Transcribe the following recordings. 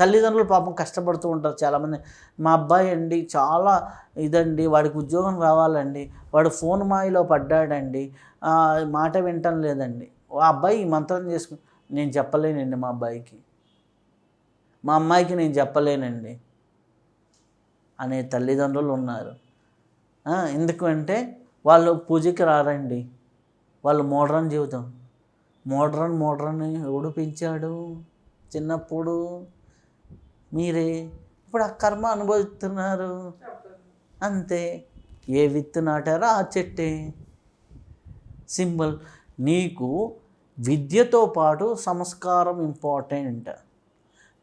తల్లిదండ్రులు పాపం కష్టపడుతూ ఉంటారు చాలామంది. మా అబ్బాయి అండి చాలా ఇదండి వాడికి ఉద్యోగం రావాలండి వాడు ఫోన్ మాయలో పడ్డాడండి మాట వింటం లేదండి. ఆ అబ్బాయి ఈ మంత్రం చేసుకుని నేను చెప్పలేనండి మా అబ్బాయికి. మా అమ్మాయికి నేను చెప్పలేనండి. అనే తల్లిదండ్రులు ఉన్నారు. ఎందుకంటే వాళ్ళు పూజకి రారండి. వాళ్ళు మోడ్రన్ జీవితం. మోడ్రన్ మోడ్రన్ ఎవడు పెంచాడు? చిన్నప్పుడు మీరే. ఇప్పుడు ఆ కర్మ అనుభవిస్తున్నారు. అంతే. ఏ విత్తు నాటారో ఆ చెట్టే. సింబల్. నీకు విద్యతో పాటు సంస్కారం ఇంపార్టెంట్.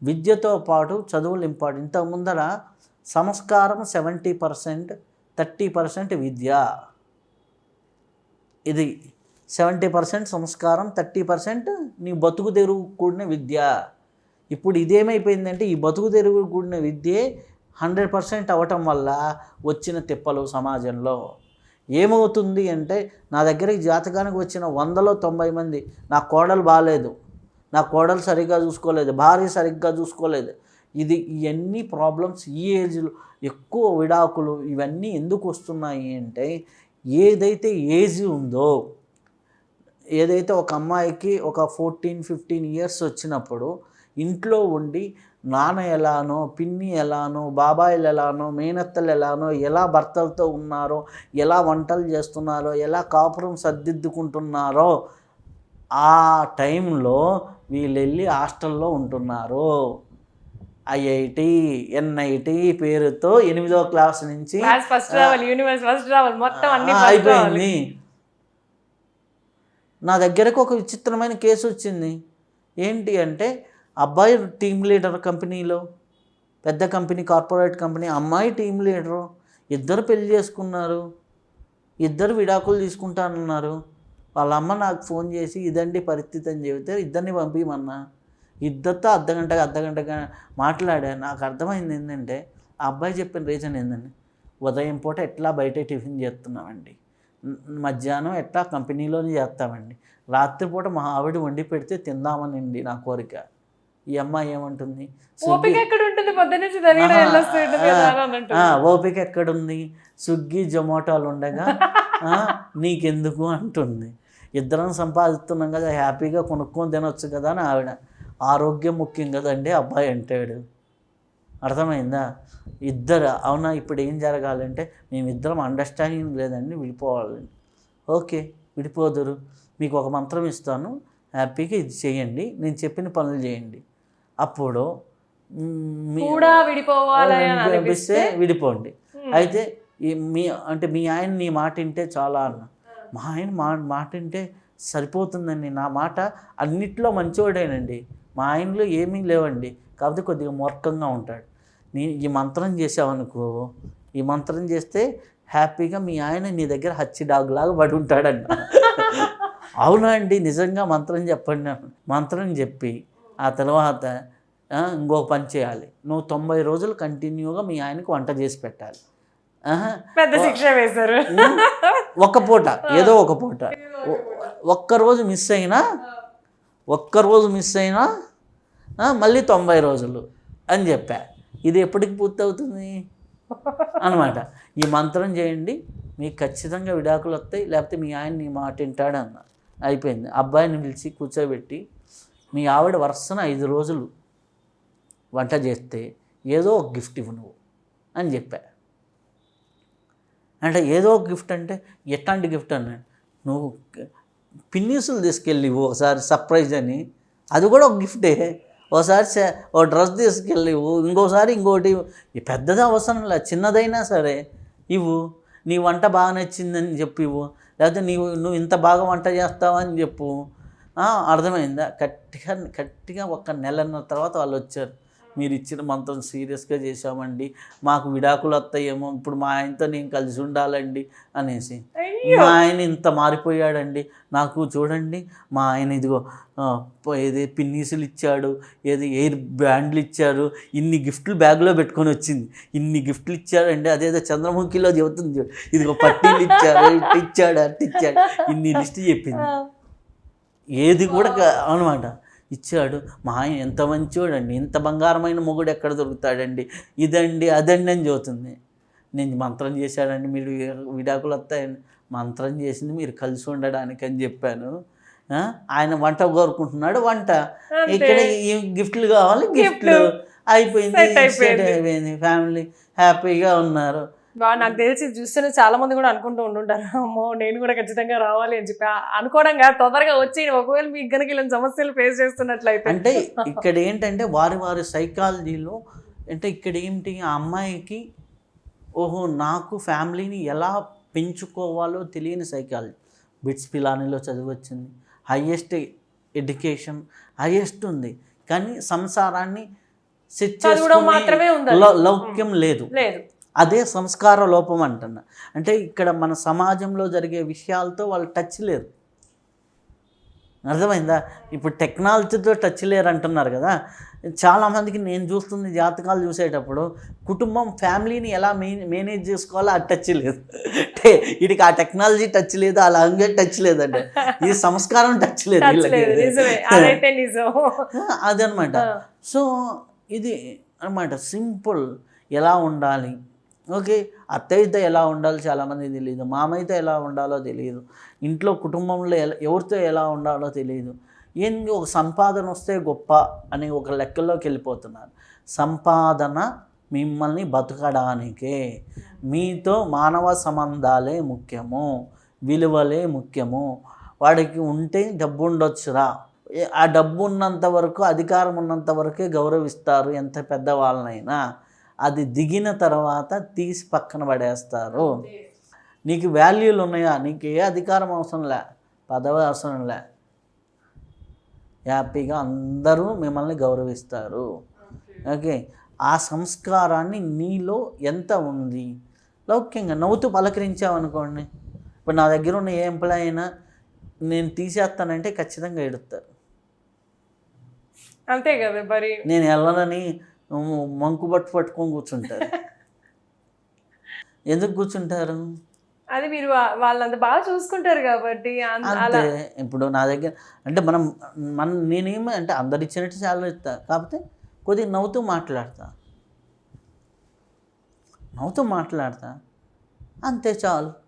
విద్యతో పాటు చదువులు ఇంపార్టెంట్. ఇంత ముందర సంస్కారం సెవెంటీ పర్సెంట్ థర్టీ పర్సెంట్ విద్య. ఇది సెవెంటీ పర్సెంట్ సంస్కారం థర్టీ పర్సెంట్ నీ బతుకు తెరువు కూడిన విద్య. ఇప్పుడు ఇదేమైపోయిందంటే ఈ బతుకు తెరుగు కూడిన విద్యే హండ్రెడ్ పర్సెంట్ అవ్వటం వల్ల వచ్చిన తిప్పలు సమాజంలో. ఏమవుతుంది అంటే నా దగ్గర జాతకానికి వచ్చిన వందలో తొంభై మంది నా కోడలు బాగాలేదు నా కోడలు సరిగ్గా చూసుకోలేదు భార్య సరిగ్గా చూసుకోలేదు. ఇది ఇవన్నీ ప్రాబ్లమ్స్ ఈ ఏజ్లో ఎక్కువ విడాకులు ఇవన్నీ ఎందుకు వస్తున్నాయి అంటే ఏదైతే ఏజ్ ఉందో ఏదైతే ఒక అమ్మాయికి ఒక ఫోర్టీన్ ఫిఫ్టీన్ ఇయర్స్ వచ్చినప్పుడు ఇంట్లో ఉండి నాన్న ఎలానో పిన్ని ఎలానో బాబాయిలు ఎలానో మేనత్తలు ఎలానో ఎలా భర్తలతో ఉన్నారో ఎలా వంటలు చేస్తున్నారో ఎలా కాపురం సర్దిద్దుకుంటున్నారో ఆ టైంలో వీళ్ళు వెళ్ళి హాస్టల్లో ఉంటున్నారు. ఐఐటి ఎన్ఐటి పేరుతో ఎనిమిదో క్లాస్ నుంచి ఫస్ట్ రావాలి యూనివర్స్ ఫస్ట్ రావాలి మొత్తం అన్ని అయిపోయింది. నా దగ్గరకు ఒక విచిత్రమైన కేసు వచ్చింది. ఏంటి అంటే అబ్బాయి టీం లీడర్ కంపెనీలో పెద్ద కంపెనీ కార్పొరేట్ కంపెనీ అమ్మాయి టీం లీడరు ఇద్దరు పెళ్ళి చేసుకున్నారు ఇద్దరు విడాకులు తీసుకుంటానన్నారు. వాళ్ళ అమ్మ నాకు ఫోన్ చేసి ఇదండి పరిస్థితి అని చెబితే ఇద్దరిని పంపించమన్నా ఇద్దరితో అర్ధగంట అర్ధగంటగా మాట్లాడా. నాకు అర్థమైంది ఏంటంటే ఆ అబ్బాయి చెప్పిన రీజన్ ఏంటండి ఉదయం పూట ఎట్లా బయట టిఫిన్ చేస్తున్నామండి? మధ్యాహ్నం ఎట్లా కంపెనీలోనే చేస్తామండి? రాత్రిపూట మా ఆవిడ వండి పెడితే తిందామనండి నా కోరిక. ఈ అమ్మాయి ఏమంటుంది? ఓపిక ఎక్కడ ఉంటుంది ఎక్కడుంది? స్విగ్గీ జొమాటోలు ఉండగా నీకెందుకు? అంటుంది. ఇద్దరం సంపాదిస్తున్నాం కదా హ్యాపీగా కొనుక్కొని తినొచ్చు కదా అని ఆవిడ. ఆరోగ్యం ముఖ్యం కదండి అబ్బాయి అంటాడు. అర్థమైందా? ఇద్దరు అవునా? ఇప్పుడు ఏం జరగాలంటే మేమిద్దరం అండర్స్టాండింగ్ లేదండి విడిపోవాలండి ఓకే విడిపోదురు. మీకు ఒక మంత్రం ఇస్తాను. హ్యాపీగా ఇది చేయండి. నేను చెప్పిన పనులు చేయండి. అప్పుడు కూడా విడిపోవాలి అని అనిపిస్తే విడిపోండి. అయితే ఈ మీ అంటే మీ ఆయన నీ మాట వింటే చాలా అన్న. మా ఆయన మా మాట వింటే సరిపోతుందండి. నా మాట అన్నిట్లో మంచివాడేనండి మా ఆయనలో ఏమీ లేవండి. కాకపోతే కొద్దిగా మూర్ఖంగా ఉంటాడు. నీ ఈ మంత్రం చేసావనుకో ఈ మంత్రం చేస్తే హ్యాపీగా మీ ఆయన నీ దగ్గర హచ్చి డాగ్ లాగా పడి ఉంటాడంట అవునా అండి? నిజంగా మంత్రం చెప్పండి. మంత్రం చెప్పి ఆ తర్వాత ఇంకో పని చేయాలి. నువ్వు తొంభై రోజులు కంటిన్యూగా మీ ఆయనకు వంట చేసి పెట్టాలి. పెద్ద శిక్ష వేశారు. ఒక్క పూట ఏదో ఒక పూట. ఒక్కరోజు మిస్ అయినా ఒక్కరోజు మిస్ అయినా మళ్ళీ తొంభై రోజులు అని చెప్పా. ఇది ఎప్పటికి పూర్తవుతుంది? అనమాట. ఈ మంత్రం చేయండి మీకు ఖచ్చితంగా విడాకులు వస్తాయి లేకపోతే మీ ఆయన నీ మాట వింటాడు అన్న. అయిపోయింది. అబ్బాయిని పిలిచి కూర్చోబెట్టి మీ ఆవిడ వరుసన ఐదు రోజులు వంట చేస్తే ఏదో ఒక గిఫ్ట్ ఇవ్వు నువ్వు అని చెప్పా. అంటే ఏదో ఒక గిఫ్ట్ అంటే ఎట్లాంటి గిఫ్ట్ అన్నాడు నువ్వు పిన్నీసులు తీసుకెళ్ళి ఒకసారి సర్ప్రైజ్ అని. అది కూడా ఒక గిఫ్టే. ఒకసారి ఓ డ్రెస్ తీసుకెళ్ళి ఇంకోసారి ఇంకోటి పెద్దది అవసరం లేదు చిన్నదైనా సరే ఇవ్వు. నీ వంట బాగా నచ్చిందని చెప్పి ఇవ్వు. లేకపోతే నీవు నువ్వు ఇంత బాగా వంట చేస్తావని చెప్పు. అర్థమైందా? గట్టిగా గట్టిగా ఒక నెలన్నర తర్వాత వాళ్ళు వచ్చారు. మీరు ఇచ్చిన మంత్రం సీరియస్గా చేశామండి. మాకు విడాకులు వస్తాయేమో ఇప్పుడు మా ఆయనతో నేను కలిసి ఉండాలండి అనేసి. మా ఆయన ఇంత మారిపోయాడండి. నాకు చూడండి మా ఆయన ఇదిగో ఏది పిన్నీసులు ఇచ్చాడు ఏది ఎయిర్ బ్యాండ్లు ఇచ్చాడు ఇన్ని గిఫ్ట్లు బ్యాగ్లో పెట్టుకొని వచ్చింది. ఇన్ని గిఫ్ట్లు ఇచ్చాడండి అదేదో చంద్రముఖిలో చెబుతుంది ఇదిగో పట్టీలు ఇచ్చాడు ఇచ్చాడు అటు ఇచ్చాడు. ఇన్ని లిస్ట్ చెప్పింది. ఏది కూడా అనమాట ఇచ్చాడు. మా ఆయన ఎంత మంచివాడండి ఇంత బంగారమైన మొగుడు ఎక్కడ దొరుకుతాడండి? ఇదండి అదండి అని చెబుతుంది. నేను మంత్రం చేశాడండి. మీరు విడాకులు వస్తాయండి మంత్రం చేసింది మీరు కలిసి ఉండడానికి అని చెప్పాను. ఆయన వంట కోరుకుంటున్నాడు వంట. ఇక్కడ ఈ గిఫ్ట్లు కావాలి గిఫ్ట్లు. అయిపోయింది అయిపోయింది. ఫ్యామిలీ హ్యాపీగా ఉన్నారు. నాకు తెలిసి చూస్తేనే చాలా మంది కూడా అనుకుంటూ ఉండుంటారు. అమ్మో నేను కూడా ఖచ్చితంగా రావాలి అని చెప్పి. అనుకోవడం కాదు తొందరగా వచ్చి ఒకవేళ మీకు కనుక ఇలాంటి సమస్యలు ఫేస్ చేస్తున్నట్లయితే. అంటే ఇక్కడ ఏంటంటే వారి వారి సైకాలజీలో అంటే ఇక్కడ ఏంటి ఆ అమ్మాయికి ఓహో నాకు ఫ్యామిలీని ఎలా పెంచుకోవాలో తెలియని సైకాలజీ బిట్స్ పిలానీలో చదివచ్చింది. హయ్యెస్ట్ ఎడ్యుకేషన్ హయ్యెస్ట్ ఉంది. కానీ సంసారాన్ని. లౌక్యం లేదు. లేదు. అదే సంస్కార లోపం అంటున్నా. అంటే ఇక్కడ మన సమాజంలో జరిగే విషయాలతో వాళ్ళు టచ్ లేరు. అర్థమైందా? ఇప్పుడు టెక్నాలజీతో టచ్ లేరు అంటున్నారు కదా. చాలామందికి నేను చూస్తుంది జాతకాలు చూసేటప్పుడు కుటుంబం ఫ్యామిలీని ఎలా మేనేజ్ చేసుకోవాలో ఆ టచ్ లేదు. అంటే వీడికి ఆ టెక్నాలజీ టచ్ లేదు ఆ లాంగ్వేజ్ టచ్ లేదంటే ఈ సంస్కారం టచ్ లేదు అదనమాట సో ఇది అన్నమాట సింపుల్ ఎలా ఉండాలి? ఓకే అత్తయ్యతో ఎలా ఉండాలో చాలామంది తెలియదు మామయ్యతో ఎలా ఉండాలో తెలియదు ఇంట్లో కుటుంబంలో ఎలా ఎవరితో ఎలా ఉండాలో తెలియదు. ఏంది ఒక సంపాదన వస్తే గొప్ప అని ఒక లెక్కల్లోకి వెళ్ళిపోతున్నారు. సంపాదన మిమ్మల్ని బతకడానికే. మీతో మానవ సంబంధాలే ముఖ్యము విలువలే ముఖ్యము. వాడికి ఉంటే డబ్బు ఉండొచ్చురా. ఆ డబ్బు ఉన్నంత వరకు అధికారం ఉన్నంత వరకే గౌరవిస్తారు ఎంత పెద్ద వాళ్ళనైనా అది దిగిన తర్వాత తీసి పక్కన పడేస్తారు. నీకు వాల్యూలు ఉన్నాయా? నీకు ఏ అధికారం అవసరం లే. పదవి అవసరం లే. హ్యాపీగా అందరూ మిమ్మల్ని గౌరవిస్తారు. ఓకే? ఆ సంస్కారాన్ని నీలో ఎంత ఉంది? లౌక్యంగా నవ్వుతూ పలకరించావనుకోండి ఇప్పుడు నా దగ్గర ఉన్న ఏ ఎంప్లాయ్ అయినా నేను తీసేస్తానంటే ఖచ్చితంగా ఎడుతారు అంతే కదా మరి. నేను వెళ్ళనని మంకు పట్టు పట్టుకొని కూర్చుంటారు. ఎందుకు కూర్చుంటారు? అది మీరు వాళ్ళంత బాగా చూసుకుంటారు కాబట్టి అంతే ఇప్పుడు నా దగ్గర అంటే మనం మన నేనేమి అంటే అందరు ఇచ్చినట్టు చాలా ఇస్తా కాకపోతే కొద్దిగా నవ్వుతూ మాట్లాడతా. నవ్వుతూ మాట్లాడతా. అంతే చాలు.